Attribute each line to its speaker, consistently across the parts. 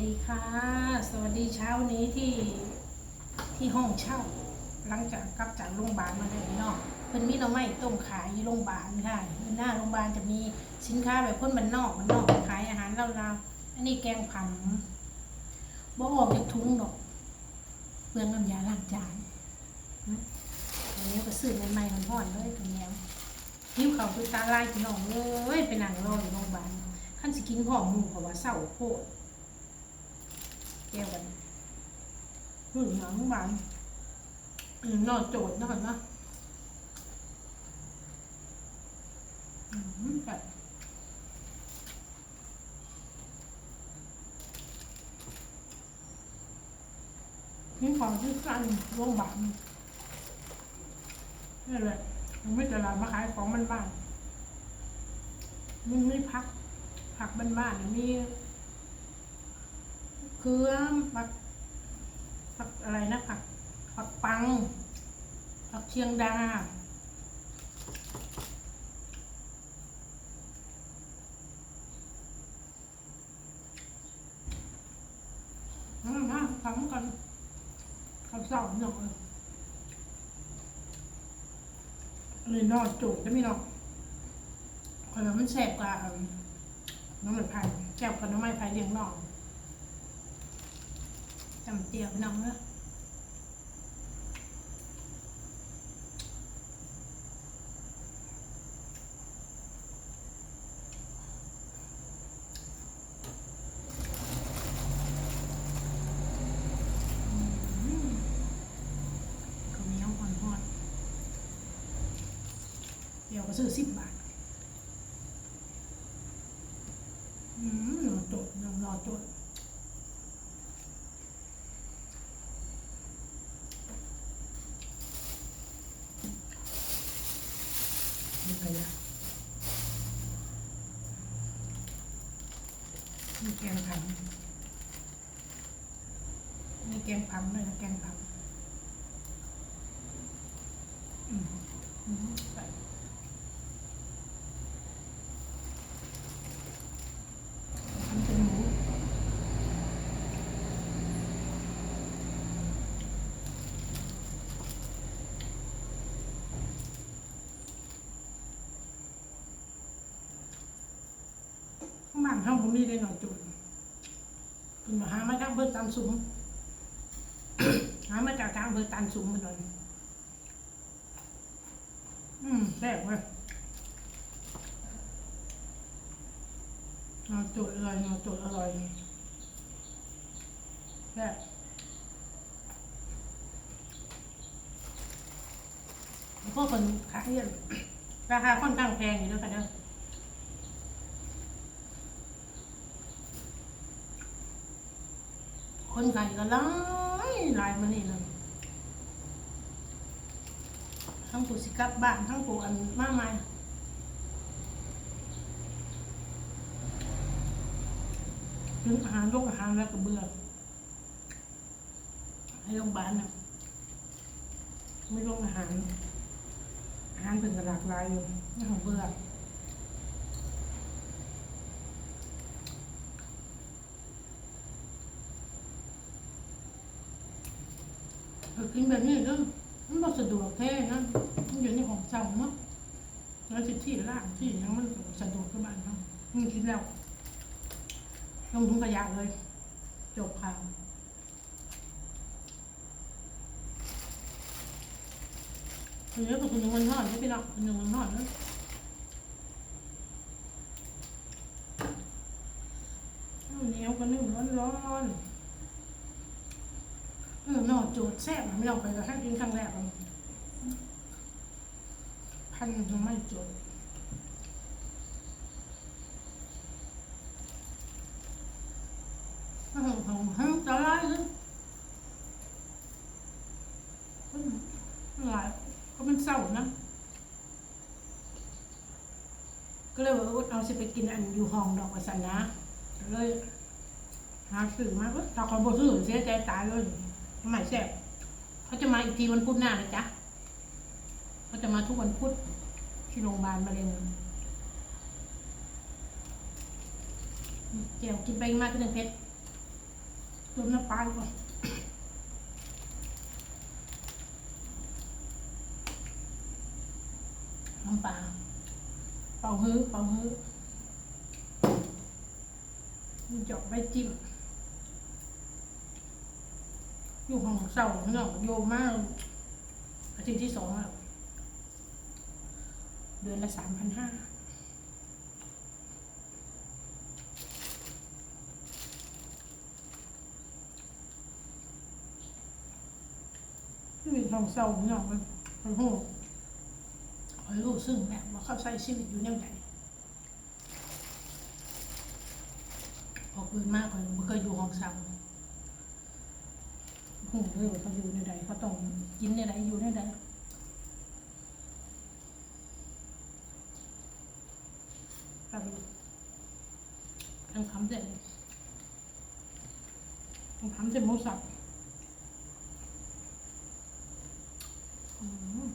Speaker 1: ดีค่ะ สวัสดีเช้านี้ที่ที่ห้องเช่า หลังจากกลับจากโรงพยาบาลมาเลยเนาะเพิ่นมีหน่อไม้ต้มขายอยู่โรงพยาบาลค่ะหน้าโรงพยาบาลจะมีสินค้าแบบคนมันนอกมันนอกขายอาหารลาวๆอันนี้แกงผำบ่ออกจากถุงดอกเปลืองน้ำยาล้างจานนะอันนี้ก็ซื้อใหม่ๆมันห่อนๆเลยตรงนี้หิ้วเขาคือตาลายพี่น้องเลยไปนั่งรออยู่โรงพยาบาลขั้นสิกินหอมหมูเพราะว่าเศร้าโคตร แก้วกันหึ่งหนังบานอืมนอนโจดนะกันนะอืมแบบนี่ของที่สั้นรงพยาบาลนี่แหละมันไม่ตลาดมาขายของมันบ้านมันไม่พักผักบ้านๆมี เครื่องผักผักอะไรนะผักผักปังผักเชียงดาอืมนะทำกันข้าวเสาหน่อยเลยนอดจุกได้ไหมเนาะคอยว่ามันแสบกว่าน้ำมันพายแซ่บกว่าน้ำมันพายเลี้ยงนอก จำเจียวน้องเนอะอืมข้าวเหนียวอ่อนๆเดี๋ยวก็ซื้อสิบบาท อืมรอโจดรอรอโจด นี่ไปละนี่แกงผัม นี่แกงผัมเลยนะแกงผัมอืมอืมใส่ทำเป็นหมูข้างบ้านเขาผมมีได้หน่อยจุดคุณหาไมาจากเบอร์ตันสูง หามาจากทางเบอร์ตันสูงมาหน่อยอืมแซ่บเว้ยเอาจุดอร่อยเอาจุดอร่อยแซ่บแล้วกคนขายเนี่ยราคาค่อนข้างแพงอยู่ด้วยค่ะเด้อคนไก่ก็หลาย หลายมานี่เลยทั้งผูสิกลับบ้านทั้งผูอันมากมายถึงอาหารโรงอาหารแล้วก็เบื่อให้โรงพยาบาลน่ะไม่โรงอาหาร อาหารเป็นกระหลากหลายอยู่นี่ของเบื่อ เออกินแบบนี้ก็มันบ่สะดวกแท้นะมันอยู่ในของเจ้าเนาะแล้วที่ที่ล่างที่ยังมันก็สะดวกกับบ้านเนาะมันกินแล้วลงถุงขยะเลย จบข่าวทีนี้ก็คือยังมันนอนไม่เป็นหรอกมันยังมันนอนนะเหนียวก็นึ่งร้อนๆเอน จดแซ่บไม่ลองไปก็แค่กินครั้งแรกพันยังไม่โจดอืมของห้างตลาเลยหลายก็มันเศร้านะ ก็เลยว่าเอาสิไปกินอันอยู่ห้องดอกวัสนะเลยหาสื่อมาก็ถ้าเขาบอกสื่อเสียใจตายเลย ทำไมแซ่บเขาจะมาอีกทีวันพุธหน้านะจ๊ะเขาจะมาทุกวันพุธที่โรงพยาบาลมะเร็งเจียวกินไปมากก็หนึ่งเพชรรวมน้ำปลาก่อนน้ำปลาเป่าฮื้อเป่าฮื้อมีจอกใบจิ้ม อยู่ห้องเศร้าเนาะโยมมากอาทิตย์ที่สองแล้วเดือนละสามพันห้าชีวิตห้องเศร้าเนาะมันมันโหคอยรู้ซึ่งแม่ว่าเข้าใช้ชีวิตอยู่ยังไงพอเกินมากเลยม่เคยอยู่ห้องเศร้า หเลยว่าเขาอยู่ในใดเขาต้องกินในใดอยู่ในใดครับทั้งคำเสร็จทั้งคำเสร็จหมูสับอืม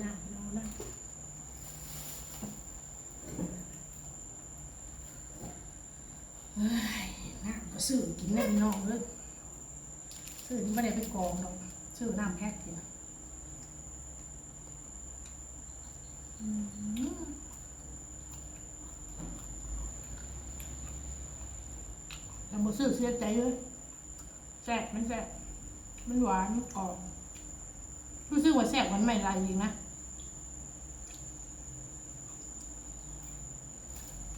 Speaker 1: น่าเรานะเฮ้ยน้ำก็ซื้อกินได้พี่น้องเลยซื้อนี่ไม่ได้ไปกองหรอกซื้อน้ำแพ็คกินอืมแต่บ่ซื้อเสียใจเลยแซ่บมันแซ่บมันหวานมันกรอบรู้สึกว่าแซ่บมันไม่ลายจริงนะ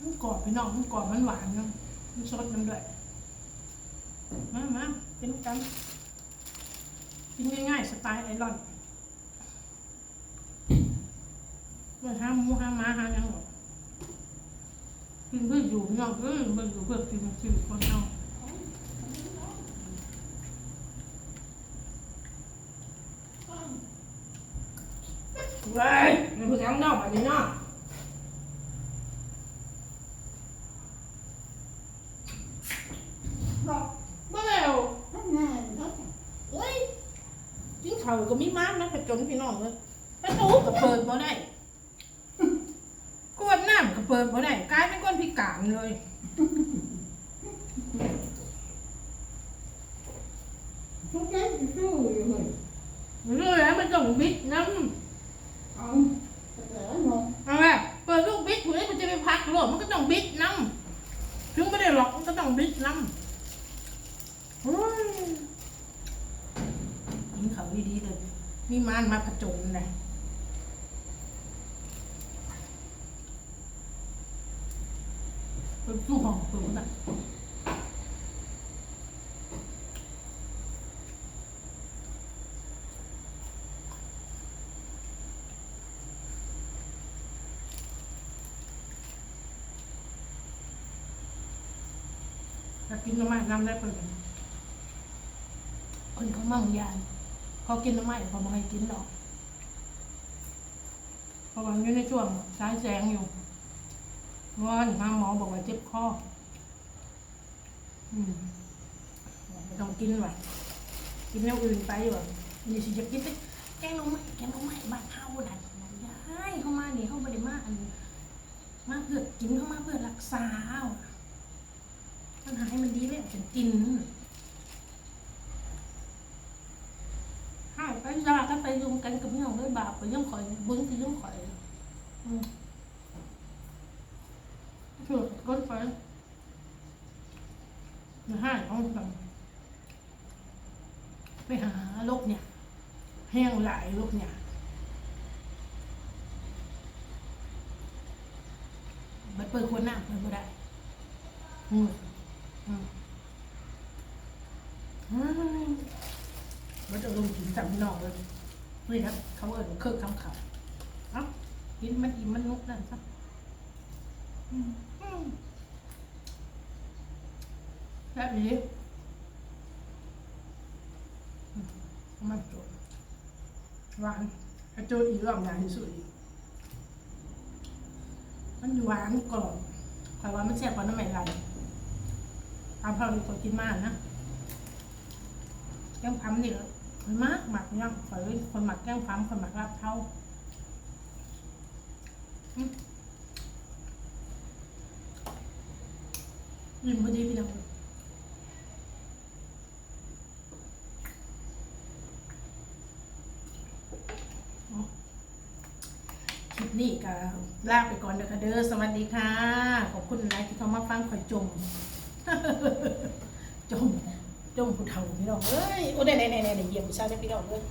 Speaker 1: มัน กรอบไปนอกมันกรอบมันหวานเนาะมันสดน้ำด้วยมามากินกันกินง่ายๆสไตล์ไอรอนเมื่อห้ามมูห้ามม้าห้ามยังหรอกกินเพื่ออยู่พี่น้องเออเพื่ออยู่เพื่อกินชีวิตคนเรา
Speaker 2: เว้ยมันผู้ชายนอกแบบนี้เนาะ
Speaker 1: บอกเมื่อแล้วเฮ้ย ก็มีม้านะผจญพี่น้องเลยประตูก็เปิดบ่ได้กวดน้ำก็เปิดบ่ได้กลายเป็นคนพิการเลย
Speaker 2: ทุกอย่างสู้อยู่เลย
Speaker 1: เรื่องแล้วมันต้องบิดน้
Speaker 2: เอาแต่ละเนาะำ
Speaker 1: เอาแบบเปิดลูกบิดผู้นี้มันจะไปพักโลดมันก็ต้องบิดน้ำถึงไม่ได้หรอกมันก็ต้องบิดน้ำเฮ้ยกินเขาวดีๆเลย มีมานมาผจญเลยเป็นสู้หองสูงน่ะถ้ากินน้ำมันน้ำได้เปิดคนเขามั่งยาน เขากินน้ำมันเขาไม่ให้กินหรอกเพราะว่าอยู่ในช่วงสายแสงอยู่ว่าหาหมอบอกว่าเจ็บคออืมไม่ต้องกินว่ะกินแนวอื่นไปว่ะนี่สิจะกินแต่แกงลงไม้แกงลงไม้บ้านเฮานั่นยายเข้ามานี่เข้าไม่ได้มาอันมาเพื่อกินเข้ามาเพื่อรักษาปัญหาให้มันดีเลยฉันกินหายไปยากันไปยุงกันกับเงี้ย เลยบาปไปย่อมข่อยบุญที่ย่อมข่อยอืมก้นไปอย่าให้เอาแบบไปหาโรคเนี่ย แห้งหลายโรคเนี่ยบัดเปิดคนหน้าเปิดไม่ได้อืมอืมอืมมันจะลงกินจับนอกเลย นี่นะเขาเอิญเครื่องคำขาวเอ้ากินมันอิ่มมันนุกนั่นซะอืมอืมแบบนี้มันโจดหวานถ้าโจดอีกรอบใหญ่ที่สุดอีกมันหวานกรอบแต่ว่ามันแซ่บกว่าน้ำใหม่ลายตามพอดีคนกินมากนะแกงพัมนี่ มันมากหมักยังข่อยคนหมักแกงพัมคนหมักลาบเท่าอืมยิ้มพอดีพี่น้องคลิปนี้ก็ลาไปก่อนเด้อค่ะเด้อสวัสดีค่ะ ขอบคุณหลายที่เข้ามาฟังข่อยจม จม จมผู้เฒ่าพี่น้องเอ้ยโอ้ได้ได้ได้ได้เหยียบผู้ชายได้พี่น้องเอ้ย